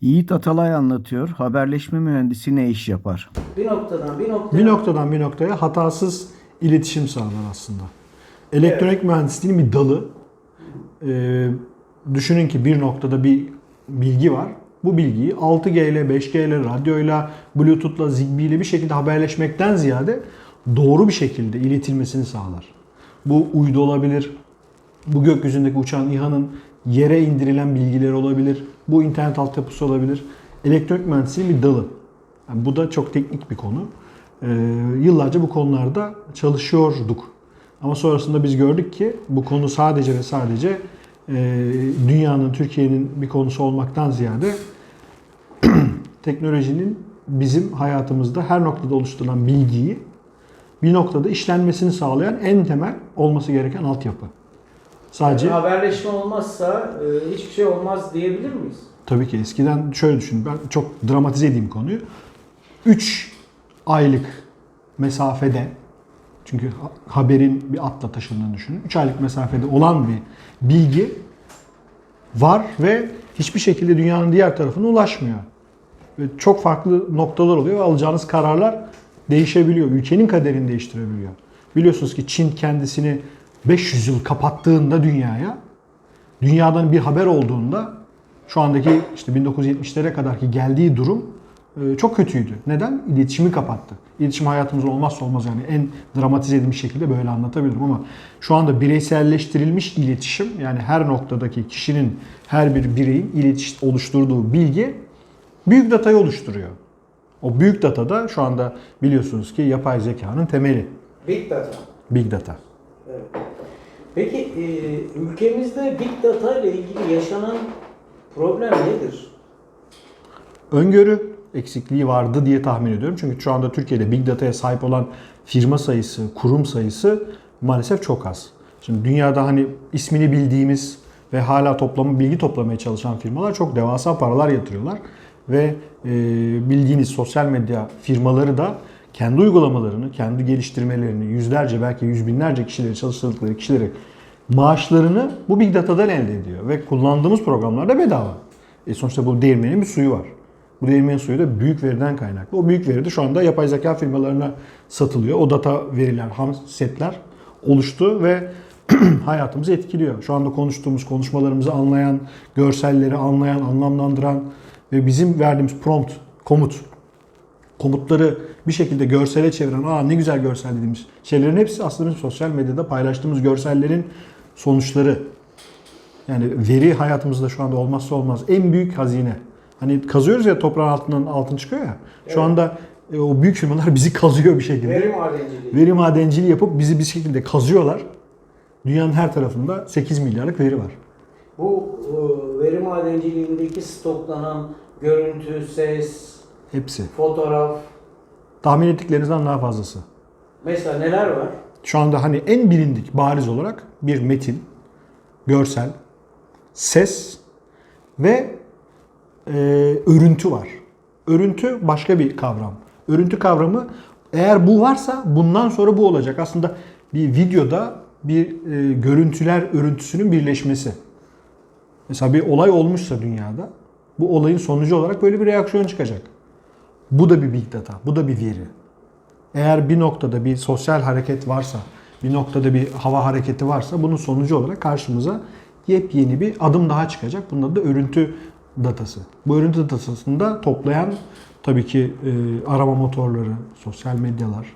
Yiğit Atalay anlatıyor. Haberleşme mühendisi ne iş yapar? Bir noktadan bir noktaya Bir noktadan bir noktaya hatasız iletişim sağlar aslında. Elektronik mühendisliğinin bir dalı. Ee, düşünün ki bir noktada bir bilgi var. Bu bilgiyi 6G ile, 5G ile, radyoyla, Bluetooth'la, Zigbee ile bir şekilde haberleşmekten ziyade doğru bir şekilde iletilmesini sağlar. Bu uydu olabilir, bu gökyüzündeki uçağın İHA'nın yere indirilen bilgileri olabilir, bu internet altyapısı olabilir. Elektronik mühendisliğinin bir dalı. Yani bu da çok teknik bir konu. Ee, yıllarca bu konularda çalışıyorduk. Ama sonrasında biz gördük ki bu konu sadece ve sadece e, dünyanın, Türkiye'nin bir konusu olmaktan ziyade teknolojinin bizim hayatımızda her noktada oluşturulan bilgiyi bir noktada işlenmesini sağlayan en temel olması gereken altyapı. Sadece haberleşme olmazsa e, hiçbir şey olmaz diyebilir miyiz? Tabii ki eskiden şöyle düşün. Ben çok dramatize edeyim konuyu. 3 aylık mesafede çünkü ha- haberin bir atla taşındığını düşünün. 3 aylık mesafede olan bir bilgi var ve hiçbir şekilde dünyanın diğer tarafına ulaşmıyor. Ve çok farklı noktalar oluyor ve alacağınız kararlar değişebiliyor. Ülkenin kaderini değiştirebiliyor. Biliyorsunuz ki Çin kendisini 500 yıl kapattığında dünyaya dünyadan bir haber olduğunda şu andaki işte 1970'lere kadarki geldiği durum e, çok kötüydü. Neden? İletişimi kapattı. İletişim hayatımızın olmazsa olmaz yani en dramatize edilmiş şekilde böyle anlatabilirim ama şu anda bireyselleştirilmiş iletişim yani her noktadaki kişinin her bir bireyin iletişim oluşturduğu bilgi büyük datayı oluşturuyor. O büyük data da şu anda biliyorsunuz ki yapay zekanın temeli. Big Data. Big data. Evet. Peki e, ülkemizde Big Data ile ilgili yaşanan problem nedir? öngörü eksikliği vardı diye tahmin ediyorum. Çünkü şu anda Türkiye'de Big Data'ya sahip olan firma sayısı, kurum sayısı maalesef çok az. Şimdi dünyada hani ismini bildiğimiz ve hala toplamı bilgi toplamaya çalışan firmalar çok devasa paralar yatırıyorlar. Ve e, bildiğiniz sosyal medya firmaları da kendi uygulamalarını, kendi geliştirmelerini, yüzlerce belki yüz binlerce kişileri çalıştırdıkları kişileri maaşlarını bu Big Data'dan elde ediyor. Ve kullandığımız programlar da bedava. E sonuçta bu değirmenin bir suyu var. Bu değirmenin suyu da büyük veriden kaynaklı. O büyük veri de şu anda yapay zeka firmalarına satılıyor. O data veriler, ham setler oluştu ve hayatımızı etkiliyor. Şu anda konuştuğumuz konuşmalarımızı anlayan, görselleri anlayan, anlamlandıran ve bizim verdiğimiz prompt, komut, komutları bir şekilde görsele çeviren, aa ne güzel görsel dediğimiz şeylerin hepsi aslında bizim sosyal medyada paylaştığımız görsellerin sonuçları. Yani veri hayatımızda şu anda olmazsa olmaz. En büyük hazine. Hani kazıyoruz ya toprağın altından altın çıkıyor ya. Şu Evet. anda e, o büyük firmalar bizi kazıyor bir şekilde. Veri madenciliği. Veri madenciliği yapıp bizi bir şekilde kazıyorlar. Dünyanın her tarafında 8 milyarlık veri var. Bu e, veri madenciliğindeki stoklanan görüntü, ses, Hepsi. fotoğraf Tahmin ettiklerinizden daha fazlası. mesela neler var? Şu anda hani en bilindik bariz olarak bir metin, görsel, ses ve e, örüntü var. Örüntü başka bir kavram. Örüntü kavramı eğer bu varsa bundan sonra bu olacak. Aslında bir videoda bir e, görüntüler örüntüsünün birleşmesi. Mesela bir olay olmuşsa dünyada bu olayın sonucu olarak böyle bir reaksiyon çıkacak. Bu da bir big data, bu da bir veri. Eğer bir noktada bir sosyal hareket varsa, bir noktada bir hava hareketi varsa bunun sonucu olarak karşımıza yepyeni bir adım daha çıkacak. Bunun adı da örüntü datası. Bu örüntü datasını da toplayan tabii ki e, arama motorları, sosyal medyalar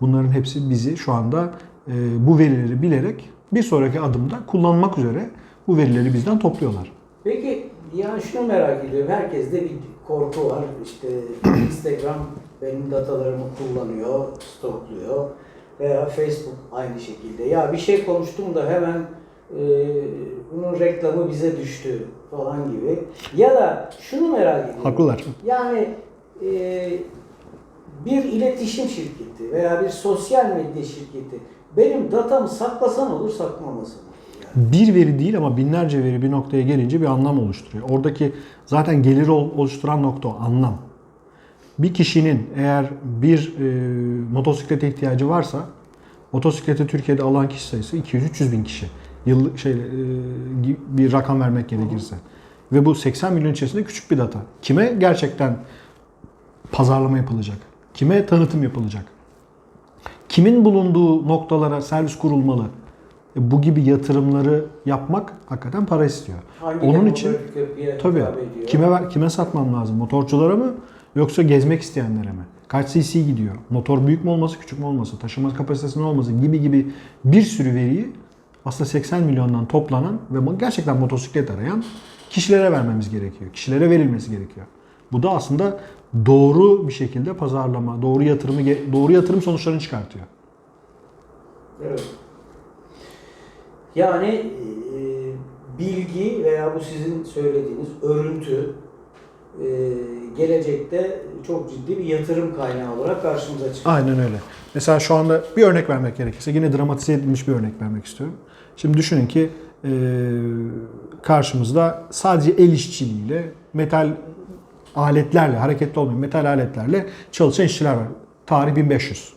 bunların hepsi bizi şu anda e, bu verileri bilerek bir sonraki adımda kullanmak üzere bu verileri bizden topluyorlar. Peki yani şunu merak ediyorum. Herkeste bir korku var. İşte Instagram benim datalarımı kullanıyor, stokluyor. Veya Facebook aynı şekilde. Ya bir şey konuştum da hemen e, bunun reklamı bize düştü falan gibi. Ya da şunu merak ediyorum. Haklılar. Yani e, bir iletişim şirketi veya bir sosyal medya şirketi benim datamı saklasan olur. Yani. Bir veri değil ama binlerce veri bir noktaya gelince bir anlam oluşturuyor. Oradaki zaten gelir ol- oluşturan nokta o anlam. Bir kişinin eğer bir e, motosiklete ihtiyacı varsa motosikleti Türkiye'de alan kişi sayısı 200-300 bin kişi. Yıllık şey e, bir rakam vermek gerekirse. Ve bu 80 milyon içerisinde küçük bir data. Kime gerçekten pazarlama yapılacak? Kime tanıtım yapılacak? Kimin bulunduğu noktalara servis kurulmalı? E, Bu gibi yatırımları yapmak hakikaten para istiyor. Hangi Onun için tabii kime ver- kime satmam lazım? Motorculara mı yoksa gezmek isteyenlere mi? Kaç cc gidiyor? Motor büyük mü olması, küçük mü olması, taşıma kapasitesinin olması gibi gibi bir sürü veriyi aslında 80 milyondan toplanan ve gerçekten motosiklet arayan kişilere vermemiz gerekiyor. Kişilere verilmesi gerekiyor. Bu da aslında doğru bir şekilde pazarlama, doğru yatırımı doğru yatırım sonuçlarını çıkartıyor. Evet. Yani e, bilgi veya bu sizin söylediğiniz örüntü e, gelecekte çok ciddi bir yatırım kaynağı olarak karşımıza çıkacak. Aynen öyle. Mesela şu anda bir örnek vermek gerekirse yine dramatize edilmiş bir örnek vermek istiyorum. Şimdi düşünün ki e, karşımızda sadece el işçiliğiyle metal aletlerle, hareketli olmayan metal aletlerle çalışan işçiler var. Tarih 1500.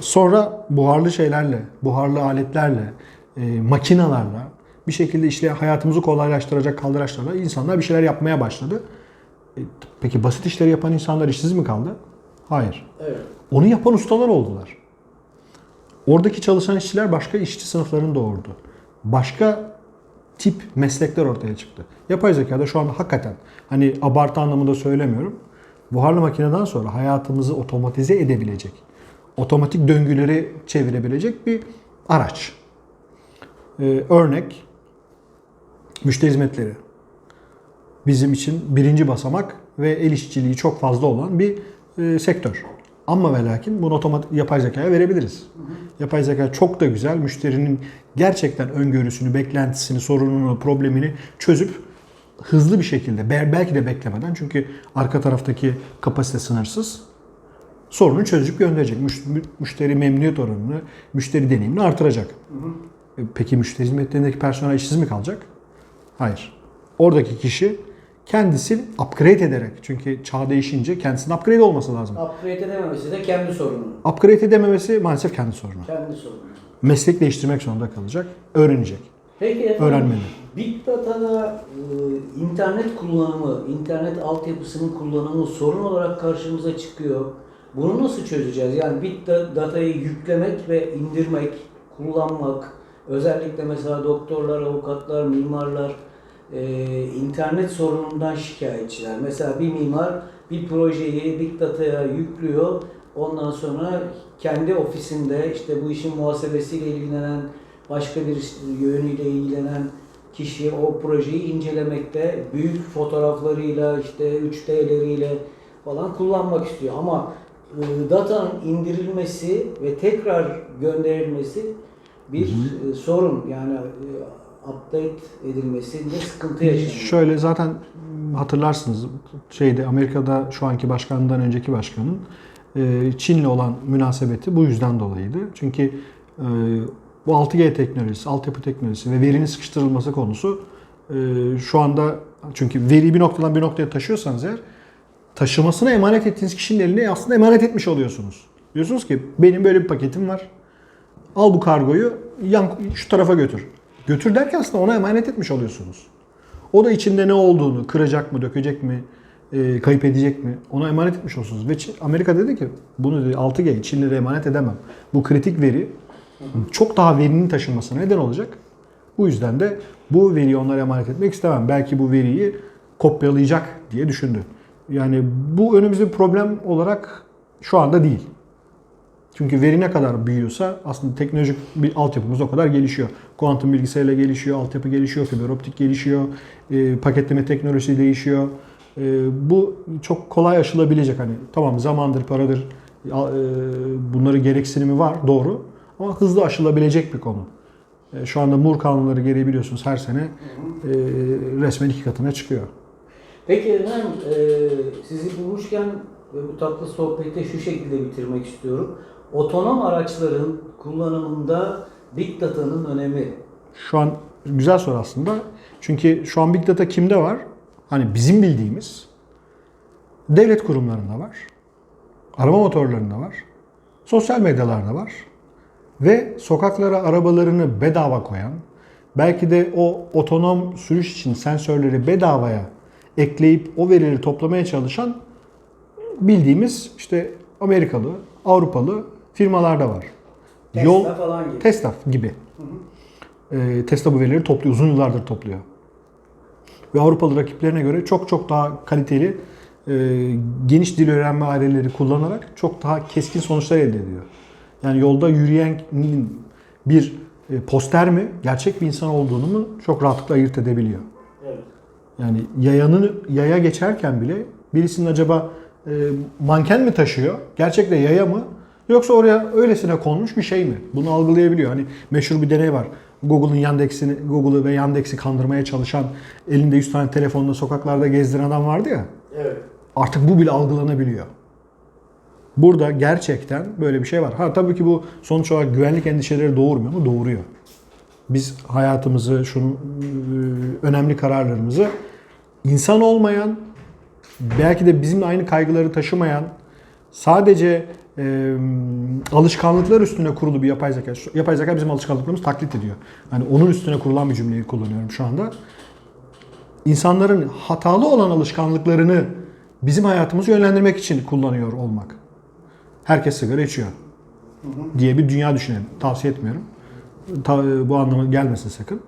Sonra buharlı şeylerle, buharlı aletlerle, e, makinalarla bir şekilde işte hayatımızı kolaylaştıracak kaldıraçlarla insanlar bir şeyler yapmaya başladı. E, peki basit işleri yapan insanlar işsiz mi kaldı? Hayır. Evet. Onu yapan ustalar oldular. Oradaki çalışan işçiler başka işçi sınıflarını doğurdu. Başka tip meslekler ortaya çıktı. Yapay zekada şu anda hakikaten hani abartı anlamında söylemiyorum. Buharlı makineden sonra hayatımızı otomatize edebilecek, otomatik döngüleri çevirebilecek bir araç. Ee, örnek müşteri hizmetleri. Bizim için birinci basamak ve el işçiliği çok fazla olan bir e, sektör. Ama ve lakin bunu otomatik yapay zekaya verebiliriz. Yapay zeka çok da güzel müşterinin gerçekten öngörüsünü, beklentisini, sorununu, problemini çözüp hızlı bir şekilde be- belki de beklemeden çünkü arka taraftaki kapasite sınırsız sorunu çözüp gönderecek. Müş- mü- Müşteri memnuniyet oranını, müşteri deneyimini artıracak. E, Peki müşteri hizmetlerindeki personel işsiz mi kalacak? Hayır. Oradaki kişi kendisini upgrade ederek çünkü çağ değişince kendisinin upgrade olması lazım. Upgrade edememesi de kendi sorunu. Upgrade edememesi maalesef kendi sorunu. Kendi sorunu. Meslek değiştirmek zorunda kalacak, öğrenecek. Peki efendim, Öğrenmeli. Big Data'da e, internet kullanımı, internet altyapısının kullanımı sorun olarak karşımıza çıkıyor. Bunu nasıl çözeceğiz? Yani Da- Data'yı yüklemek ve indirmek, kullanmak, özellikle mesela doktorlar, avukatlar, mimarlar e, internet sorunundan şikayetçiler. Mesela bir mimar bir projeyi Big Data'ya yüklüyor. Ondan sonra kendi ofisinde işte bu işin muhasebesiyle ilgilenen başka bir yönüyle ilgilenen kişi o projeyi incelemekte büyük fotoğraflarıyla işte 3D'leriyle falan kullanmak istiyor ama datanın indirilmesi ve tekrar gönderilmesi bir e, sorun yani e, update edilmesinde sıkıntı yaşanıyor. Şöyle zaten hatırlarsınız şeyde Amerika'da şu anki başkandan önceki başkanın e, Çin'le olan münasebeti bu yüzden dolayıydı. Çünkü e, bu 6G teknolojisi, altyapı teknolojisi ve verinin sıkıştırılması konusu e, şu anda çünkü veriyi bir noktadan bir noktaya taşıyorsanız eğer taşımasına emanet ettiğiniz kişinin eline aslında emanet etmiş oluyorsunuz. Diyorsunuz ki benim böyle bir paketim var. Al bu kargoyu yan şu tarafa götür. Götür derken aslında ona emanet etmiş oluyorsunuz. O da içinde ne olduğunu, kıracak mı, dökecek mi, e, kayıp edecek mi ona emanet etmiş olsunuz. Ve Amerika dedi ki bunu dedi 6G Çinlilere emanet edemem. Bu kritik veri çok daha verinin taşınmasına neden olacak. Bu yüzden de bu veriyi onlara emanet etmek istemem. Belki bu veriyi kopyalayacak diye düşündü. Yani bu önümüzde bir problem olarak şu anda değil. Çünkü veri ne kadar büyüyorsa aslında teknolojik bir altyapımız o kadar gelişiyor. Kuantum bilgisayarla gelişiyor, altyapı gelişiyor, fiber optik gelişiyor, e, paketleme teknolojisi değişiyor. E, bu çok kolay aşılabilecek hani tamam zamandır, paradır, e, bunları gereksinimi var doğru ama hızlı aşılabilecek bir konu. E, şu anda Moore kanunları gereği biliyorsunuz her sene e, resmen iki katına çıkıyor. Peki efendim e, sizi bulmuşken ve bu tatlı sohbeti şu şekilde bitirmek istiyorum. Otonom araçların kullanımında Big Data'nın önemi. Şu an güzel soru aslında. Çünkü şu an Big Data kimde var? Hani bizim bildiğimiz devlet kurumlarında var. Arama motorlarında var. Sosyal medyalarda var. Ve sokaklara arabalarını bedava koyan, Belki de o otonom sürüş için sensörleri bedavaya ekleyip o verileri toplamaya çalışan bildiğimiz işte Amerikalı, Avrupalı firmalar da var. Tesla falan gibi. Tesla gibi. Ee, Tesla bu verileri topluyor. Uzun yıllardır topluyor. Ve Avrupalı rakiplerine göre çok çok daha kaliteli e, geniş dil öğrenme aileleri kullanarak çok daha keskin sonuçlar elde ediyor. Yani yolda yürüyenin bir e, poster mi, gerçek bir insan olduğunu mu çok rahatlıkla ayırt edebiliyor. Evet. Yani yayanın yaya geçerken bile birisinin acaba e, manken mi taşıyor? Gerçekte yaya mı? Yoksa oraya öylesine konmuş bir şey mi? Bunu algılayabiliyor. Hani meşhur bir deney var. Google'ın Yandex'ini, Google'ı ve Yandex'i kandırmaya çalışan, elinde 100 tane telefonla sokaklarda gezdiren adam vardı ya. Evet. Artık bu bile algılanabiliyor. Burada gerçekten böyle bir şey var. Ha tabii ki bu sonuç olarak güvenlik endişeleri doğurmuyor mu? Doğuruyor. Biz hayatımızı, şunu e, önemli kararlarımızı insan olmayan, belki de bizimle aynı kaygıları taşımayan, sadece e, alışkanlıklar üstüne kurulu bir yapay zeka. Yapay zeka bizim alışkanlıklarımızı taklit ediyor. Hani onun üstüne kurulan bir cümleyi kullanıyorum şu anda. İnsanların hatalı olan alışkanlıklarını bizim hayatımızı yönlendirmek için kullanıyor olmak. Herkes sigara içiyor diye bir dünya düşünelim. Tavsiye etmiyorum. Ta- bu anlama gelmesin sakın.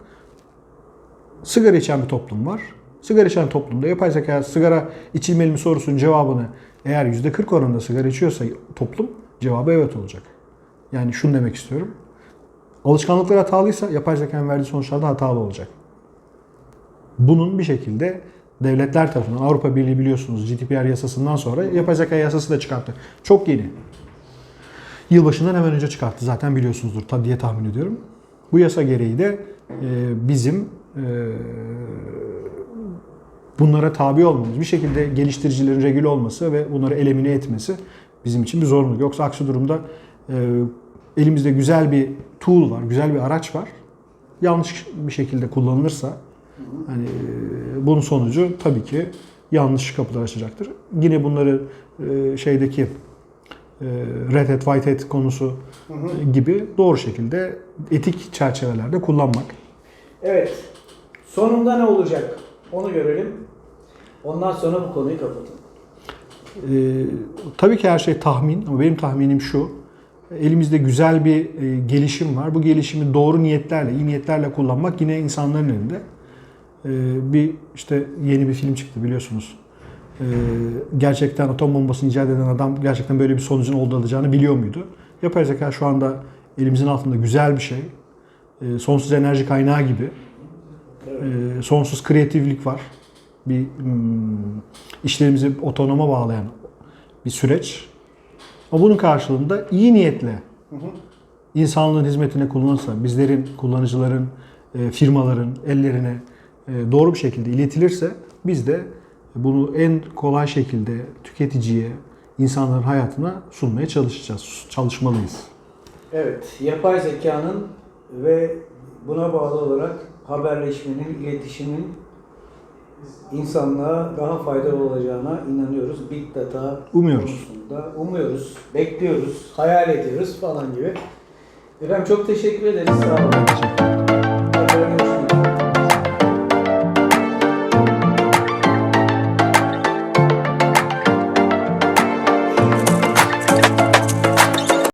Sigara içen bir toplum var. Sigara içen toplumda yapay zeka sigara içilmeli mi sorusunun cevabını eğer %40 oranında sigara içiyorsa toplum cevabı evet olacak. Yani şunu demek istiyorum. Alışkanlıklar hatalıysa yapay zekanın verdiği sonuçlar da hatalı olacak. Bunun bir şekilde devletler tarafından Avrupa Birliği biliyorsunuz GDPR yasasından sonra yapay zeka yasası da çıkarttı. Çok yeni. Yılbaşından hemen önce çıkarttı zaten biliyorsunuzdur diye tahmin ediyorum. Bu yasa gereği de e, bizim e, bunlara tabi olmamız, bir şekilde geliştiricilerin regüle olması ve bunları elemine etmesi bizim için bir zorunluluk. Yoksa aksi durumda e, elimizde güzel bir tool var, güzel bir araç var. Yanlış bir şekilde kullanılırsa hani bunun sonucu tabii ki yanlış kapılar açacaktır. Yine bunları şeydeki Red Hat, White Hat konusu gibi doğru şekilde etik çerçevelerde kullanmak. Evet. Sonunda ne olacak? Onu görelim. Ondan sonra bu konuyu kapatalım. Ee, tabii ki her şey tahmin ama benim tahminim şu. Elimizde güzel bir e, gelişim var. Bu gelişimi doğru niyetlerle, iyi niyetlerle kullanmak yine insanların elinde. Ee, bir işte yeni bir film çıktı biliyorsunuz. Ee, gerçekten atom bombasını icat eden adam gerçekten böyle bir sonucun olduğunu alacağını biliyor muydu? Yapay zeka şu anda elimizin altında güzel bir şey. Ee, sonsuz enerji kaynağı gibi. Ee, sonsuz kreatiflik var. Bir hmm, işlerimizi otonoma bağlayan bir süreç. Ama bunun karşılığında iyi niyetle insanlığın hizmetine kullanılırsa, bizlerin, kullanıcıların, e, firmaların ellerine e, doğru bir şekilde iletilirse biz de bunu en kolay şekilde tüketiciye, insanların hayatına sunmaya çalışacağız, çalışmalıyız. Evet. Yapay zekanın ve buna bağlı olarak haberleşmenin, iletişimin insanlığa daha faydalı olacağına inanıyoruz. Big Data Umuyoruz. konusunda umuyoruz, bekliyoruz, hayal ediyoruz falan gibi. Efendim çok teşekkür ederiz. Sağ olun. Teşekkür ederim.